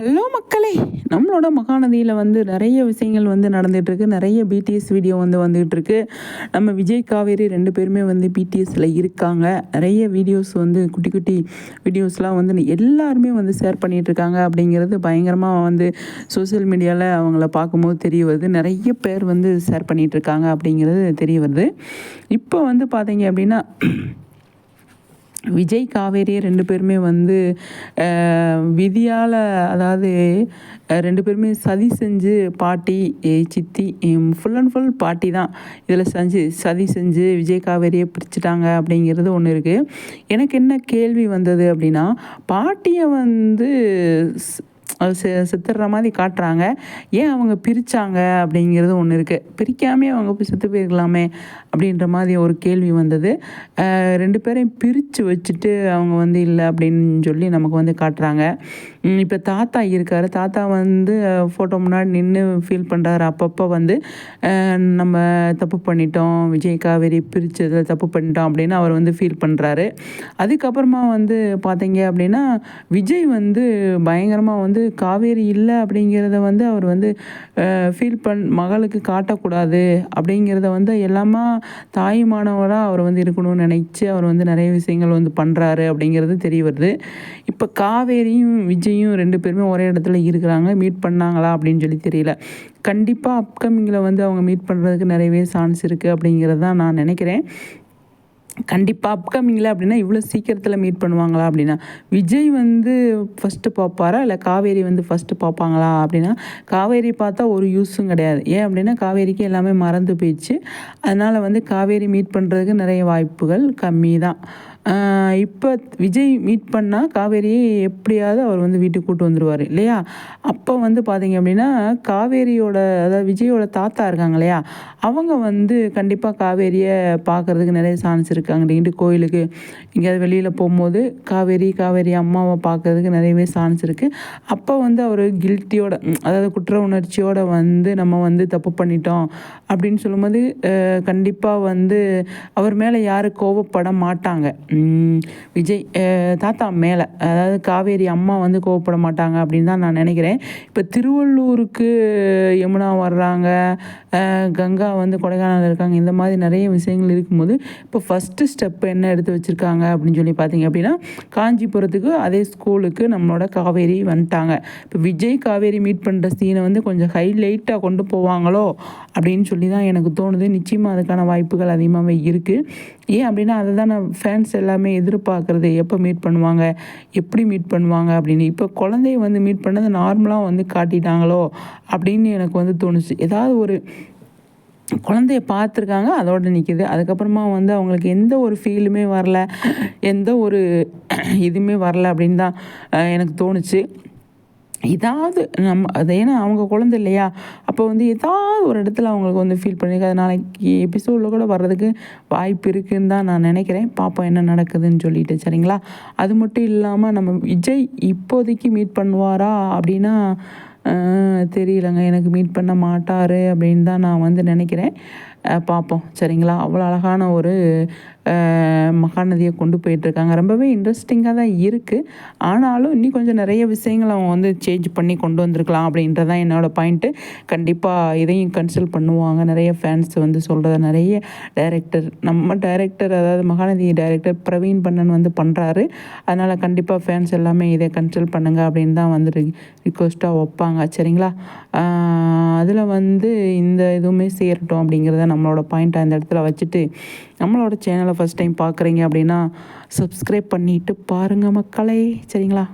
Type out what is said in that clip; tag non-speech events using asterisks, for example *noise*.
Hello மக்களே நம்மளோட மகாநதியில் வந்து நிறைய விஷயங்கள் வந்து நடந்துகிட்ருக்கு. நிறைய பிடிஎஸ் வீடியோ வந்து வந்துகிட்ருக்கு. நம்ம விஜய் காவேரி ரெண்டு பேருமே வந்து பிடிஎஸில் இருக்காங்க. நிறைய வீடியோஸ் வந்து குட்டி குட்டி வீடியோஸ்லாம் வந்து எல்லாருமே வந்து ஷேர் பண்ணிகிட்ருக்காங்க அப்படிங்கிறது பயங்கரமாக வந்து சோசியல் மீடியாவில் அவங்கள பார்க்கும்போது தெரிய வருது. நிறைய பேர் வந்து ஷேர் பண்ணிகிட்ருக்காங்க அப்படிங்கிறது தெரிய வருது. இப்போ வந்து பார்த்தீங்க அப்படின்னா விஜய் காவேரி ரெண்டு பேருமே வந்து விதியால் அதாவது ரெண்டு பேருமே சதி செஞ்சு பாட்டி சித்தி ஃபுல் அண்ட் ஃபுல் பாட்டி தான். இதில் செஞ்சு சதி செஞ்சு விஜய் காவேரியை பிரிச்சுட்டாங்க அப்படிங்கிறது ஒன்று இருக்குது எனக்கு என்ன கேள்வி வந்தது அப்படின்னா பாட்டியை வந்து செத்துடுற மாதிரி காட்டுறாங்க. ஏன் அவங்க பிரித்தாங்க அப்படிங்கிறது ஒன்று இருக்குது பிரிக்காமே அவங்க போய் செத்து போயிருக்கலாமே அப்படின்ற மாதிரி ஒரு கேள்வி வந்தது. ரெண்டு பேரையும் பிரித்து வச்சுட்டு அவங்க வந்து இல்லை அப்படின்னு சொல்லி நமக்கு வந்து காட்டுறாங்க. இப்போ தாத்தா இருக்கார். தாத்தா வந்து ஃபோட்டோ முன்னாடி நின்று ஃபீல் பண்ணுறாரு அப்பப்போ வந்து நம்ம தப்பு பண்ணிட்டோம். விஜய் காவேரி பிரித்தது தப்பு பண்ணிட்டோம் அப்படின்னு அவர் வந்து ஃபீல் பண்ணுறாரு அதுக்கப்புறமா வந்து பார்த்தீங்க அப்படின்னா விஜய் வந்து பயங்கரமாக வந்து காவேரி இல்லை அப்படிங்கிறத வந்து அவர் வந்து ஃபீல் பண் மகளுக்கு காட்டக்கூடாது அப்படிங்கிறத வந்து எல்லாமா தாயுமானவராக அவர் வந்து இருக்கணும்னு நினச்சி அவர் வந்து நிறைய விஷயங்கள் வந்து பண்ணுறாரு அப்படிங்கிறது தெரிய வருது. இப்போ காவேரியும் விஜயும் ரெண்டு பேருமே ஒரே இடத்துல இருக்கிறாங்க மீட் பண்ணாங்களா அப்படின்னு சொல்லி தெரியல. கண்டிப்பாக அப்கமிங்கில் வந்து அவங்க மீட் பண்ணுறதுக்கு நிறையவே சான்ஸ் இருக்குது அப்படிங்கிறது தான் நான் நினைக்கிறேன். கண்டிப்பாக அப்கமிங்கில் அப்படின்னா இவ்வளோ சீக்கிரத்தில் மீட் பண்ணுவாங்களா அப்படின்னா? விஜய் வந்து ஃபஸ்ட்டு பார்ப்பாரா? இல்லை காவேரி வந்து ஃபஸ்ட்டு பார்ப்பாங்களா அப்படின்னா? காவேரி பார்த்தா ஒரு யூஸும் கிடையாது. ஏன் அப்படின்னா காவேரிக்கு எல்லாமே மறந்து போயிடுச்சு. அதனால் வந்து காவேரி மீட் பண்ணுறதுக்கு நிறைய வாய்ப்புகள் கம்மி தான் இப்போ விஜய் மீட் பண்ணால் காவேரியை எப்படியாவது அவர் வந்து வீட்டுக்கு கூட்டு வந்துடுவார் இல்லையா? அப்போ வந்து பார்த்தீங்க அப்படின்னா காவேரியோட அதாவது விஜயோட தாத்தா இருக்காங்க இல்லையா? அவங்க வந்து கண்டிப்பாக காவேரியை பார்க்குறதுக்கு நிறைய சான்ஸ் இருக்காங்க அப்படின்ட்டு கோயிலுக்கு எங்கேயாவது வெளியில் போகும்போது காவேரி காவேரி அம்மாவை பார்க்குறதுக்கு நிறையவே சான்ஸ் இருக்குது அப்போ வந்து அவர் கில்ட்டியோட அதாவது குற்ற உணர்ச்சியோடு வந்து நம்ம வந்து தப்பு பண்ணிட்டோம் அப்படின்னு சொல்லும்போது கண்டிப்பாக வந்து அவர் மேலே யாரும் கோவப்பட மாட்டாங்க. விஜய் தாத்தா மேலே அதாவது காவேரி அம்மா வந்து கோவப்பட மாட்டாங்க அப்படின்னு தான் நான் நினைக்கிறேன். இப்போ திருவள்ளூருக்கு யமுனா வர்றாங்க கங்கா வந்து கொடைக்கானல் இருக்காங்க இந்த மாதிரி நிறைய விஷயங்கள் இருக்கும்போது இப்போ ஃபஸ்ட்டு ஸ்டெப் என்ன எடுத்து வச்சுருக்காங்க அப்படின்னு சொல்லி பார்த்தீங்க அப்படின்னா காஞ்சிபுரத்துக்கு அதே ஸ்கூலுக்கு நம்மளோட காவேரி வந்துட்டாங்க. இப்போ விஜய் காவேரி மீட் பண்ணுற சீனை வந்து கொஞ்சம் ஹைலைட்டாக கொண்டு போவாங்களோ அப்படின்னு சொல்லி தான் எனக்கு தோணுது. நிச்சயமாக அதுக்கான வாய்ப்புகள் அதிகமாகவே இருக்குது ஏன் அப்படின்னா அதை தான் நான் ஃபேன்ஸ் எல்லாம் எல்லாமே எதிர்பார்க்குறது எப்போ மீட் பண்ணுவாங்க? எப்படி மீட் பண்ணுவாங்க அப்படின்னு. இப்போ குழந்தைய வந்து மீட் பண்ணது நார்மலாக வந்து காட்டிட்டாங்களோ அப்படின்னு எனக்கு வந்து தோணுச்சு. ஏதாவது ஒரு குழந்தைய பார்த்துருக்காங்க அதோடு நிற்கிது அதுக்கப்புறமா வந்து அவங்களுக்கு எந்த ஒரு ஃபீலுமே வரல. எந்த ஒரு *clears throat* இதுவுமே வரல அப்படின்னு தான் எனக்கு தோணுச்சு. ஏதாவது நம்ம அது ஏன்னா அவங்க குழந்த இல்லையா? அப்போ வந்து ஏதாவது ஒரு இடத்துல அவங்களுக்கு வந்து ஃபீல் பண்ணியிருக்காது நாளைக்கு எபிசோடில் கூட வர்றதுக்கு வாய்ப்பு இருக்குதுன்னு தான் நான் நினைக்கிறேன். பார்ப்போம் என்ன நடக்குதுன்னு சொல்லிட்டு சரிங்களா? அது மட்டும் இல்லாமல் நம்ம விஜய் இப்போதைக்கு மீட் பண்ணுவாரா அப்படின்னா தெரியலங்க. எனக்கு மீட் பண்ண மாட்டார் அப்படின்னு தான் நான் வந்து நினைக்கிறேன். பார்ப்போம். சரிங்களா? அவ்வளோ அழகான ஒரு மகாநதியை கொண்டு போயிட்டுருக்காங்க. ரொம்பவே இன்ட்ரெஸ்டிங்காக தான் இருக்குது ஆனாலும் இன்னும் கொஞ்சம் நிறைய விஷயங்கள் அவங்க வந்து சேஞ்ச் பண்ணி கொண்டு வந்திருக்கலாம் அப்படின்றதான் என்னோடய பாயிண்ட்டு கண்டிப்பாக இதையும் கன்சல்ட் பண்ணுவாங்க. நிறைய ஃபேன்ஸ் வந்து சொல்கிறத நிறைய டைரக்டர் நம்ம டைரக்டர் அதாவது மகாநதி டைரக்டர் பிரவீன் பண்ணன் வந்து பண்ணுறாரு அதனால் கண்டிப்பாக ஃபேன்ஸ் எல்லாமே இதை கன்சல்ட் பண்ணுங்கள் அப்படின்னு தான் வந்து ரிக்வஸ்ட்டாக வைப்பாங்க. சரிங்களா? அதில் வந்து இந்த இதுவுமே சேரட்டும் அப்படிங்கிறத நம்மளோட பாயிண்ட்டை அந்த இடத்துல வச்சுட்டு நம்மளோட சேனலை ஃபஸ்ட் டைம் பார்க்குறீங்க அப்படின்னா சப்ஸ்கிரைப் பண்ணிவிட்டு பாருங்கள் மக்களே. சரிங்களா?